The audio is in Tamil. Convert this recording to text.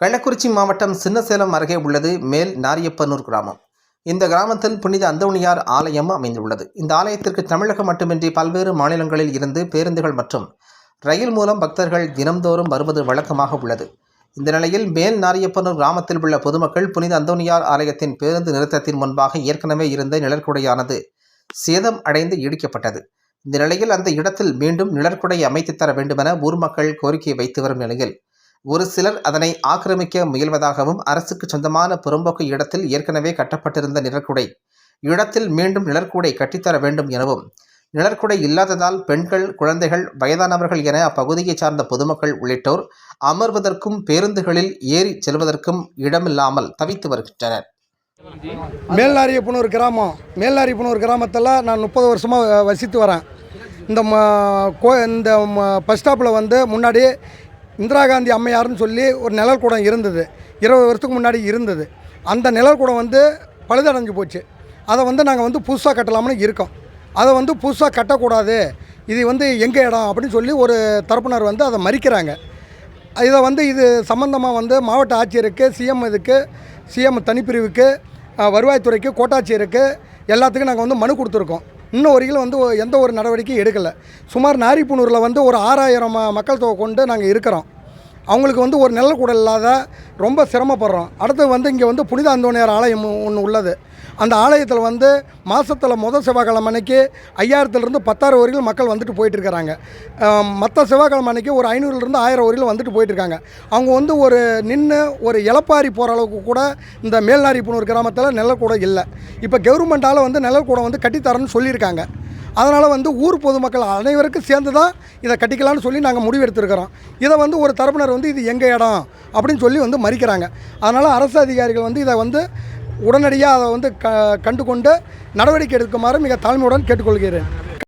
கள்ளக்குறிச்சி மாவட்டம் சின்னசேலம் அருகே உள்ளது மேல் நாரியப்பனூர் கிராமம். இந்த கிராமத்தில் புனித அந்தோணியார் ஆலயம் அமைந்துள்ளது. இந்த ஆலயத்திற்கு தமிழகம் மட்டுமின்றி பல்வேறு மாநிலங்களில் இருந்து பேருந்துகள் மற்றும் ரயில் மூலம் பக்தர்கள் தினம்தோறும் வருவது வழக்கமாக உள்ளது. இந்த நிலையில் மேல் நாரியப்பனூர் கிராமத்தில் உள்ள பொதுமக்கள் புனித அந்தோணியார் ஆலயத்தின் பேருந்து நிறுத்தத்தின் முன்பாக ஏற்கனவே இருந்த நிழற்குடையானது சேதம் அடைந்து இடிக்கப்பட்டது. இந்த நிலையில் அந்த இடத்தில் மீண்டும் நிழற்குடை அமைத்து தர வேண்டுமென ஊர் மக்கள் கோரிக்கை வைத்து வரும் நிலையில் ஒரு சிலர் அதனை ஆக்கிரமிக்க முயல்வதாகவும் அரசுக்கு சொந்தமான புறம்போக்கு இடத்தில் ஏற்கனவே கட்டப்பட்டிருந்த நிழற்குடை இடத்தில் மீண்டும் நிழற்குடை கட்டித்தர வேண்டும் எனவும் நிழற்குடை இல்லாததால் பெண்கள் குழந்தைகள் வயதானவர்கள் என அப்பகுதியைச் சார்ந்த பொதுமக்கள் உள்ளிட்டோர் அமர்வதற்கும் பேருந்துகளில் ஏறி செல்வதற்கும் இடமில்லாமல் தவித்து வருகின்றனர். மேல்நாரியப்புனூர் கிராமம் மேல்நாரியப்புனூர் கிராமத்தில் நான் முப்பது வருஷமாக வசித்து வரேன். இந்த கோ இந்த பஸ் ஸ்டாப்பில் வந்து முன்னாடி இந்திரா காந்தி அம்மையார்னு சொல்லி ஒரு நிழல் கூடம் இருந்தது. இருபது வருஷத்துக்கு முன்னாடி இருந்தது. அந்த நிழல் கூடம் வந்து பழுதடைஞ்சு போச்சு. அதை வந்து நாங்கள் வந்து புதுசாக கட்டலாம்னு இருக்கோம். அதை வந்து புதுசாக கட்டக்கூடாது. இது வந்து எங்கள் இடம் அப்படின்னு சொல்லி ஒரு தரப்பினர் வந்து அதை மறிக்கிறாங்க. இதை வந்து இது சம்மந்தமாக வந்து மாவட்ட ஆட்சியருக்கு சிஎம் இதுக்கு சிஎம் தனிப்பிரிவுக்கு வருவாய்த்துறைக்கு கோட்டாட்சியருக்கு எல்லாத்துக்கும் நாங்கள் வந்து மனு கொடுத்துருக்கோம். இன்னும் வரைக்கும் வந்து எந்த ஒரு நடவடிக்கையும் எடுக்கலை. சுமார் நாரிப்புனூரில் வந்து ஒரு ஆறாயிரம் மக்கள் தொகை கொண்டு நாங்கள் இருக்கிறோம். அவங்களுக்கு வந்து ஒரு நிழல் கூட இல்லாத ரொம்ப சிரமப்படுறோம். அடுத்து வந்து இங்கே வந்து புனித அந்தோணியார் ஆலயம் ஒன்று உள்ளது. அந்த ஆலயத்தில் வந்து மாதத்தில் முதல் செவ்வாய்க்கிழமை அன்னைக்கு ஐயாயிரத்துலேருந்து பத்தாயிரம் வரைக்கும் மக்கள் வந்துட்டு போயிட்டுருக்கிறாங்க. மற்ற செவ்வாய்க்கிழமை அன்னைக்கு ஒரு ஐநூறுலேருந்து ஆயிரம் வரையில் வந்துட்டு போயிட்டுருக்காங்க. அவங்க வந்து ஒரு நின்று ஒரு இலப்பாரி போகிற அளவுக்கு கூட இந்த மேல்நாரிப்புனூர் கிராமத்தில் நிழல் கூட இல்லை. இப்போ கவர்மெண்ட்டால் வந்து நிழல் கூட வந்து கட்டித்தரேன்னு சொல்லியிருக்காங்க. அதனால் வந்து ஊர் பொதுமக்கள் அனைவருக்கும் சேர்ந்து தான் இதை கட்டிக்கலாம்னு சொல்லி நாங்கள் முடிவு எடுத்திருக்கிறோம். இதை வந்து ஒரு தரப்பினர் வந்து இது எங்கள் இடம் அப்படின்னு சொல்லி வந்து மறிக்கிறாங்க. அதனால் அரசு அதிகாரிகள் வந்து இதை வந்து உடனடியாக அதை வந்து க கண்டு கொண்டு நடவடிக்கை எடுக்குமாறு மிக தாழ்மையுடன் கேட்டுக்கொள்கிறேன்.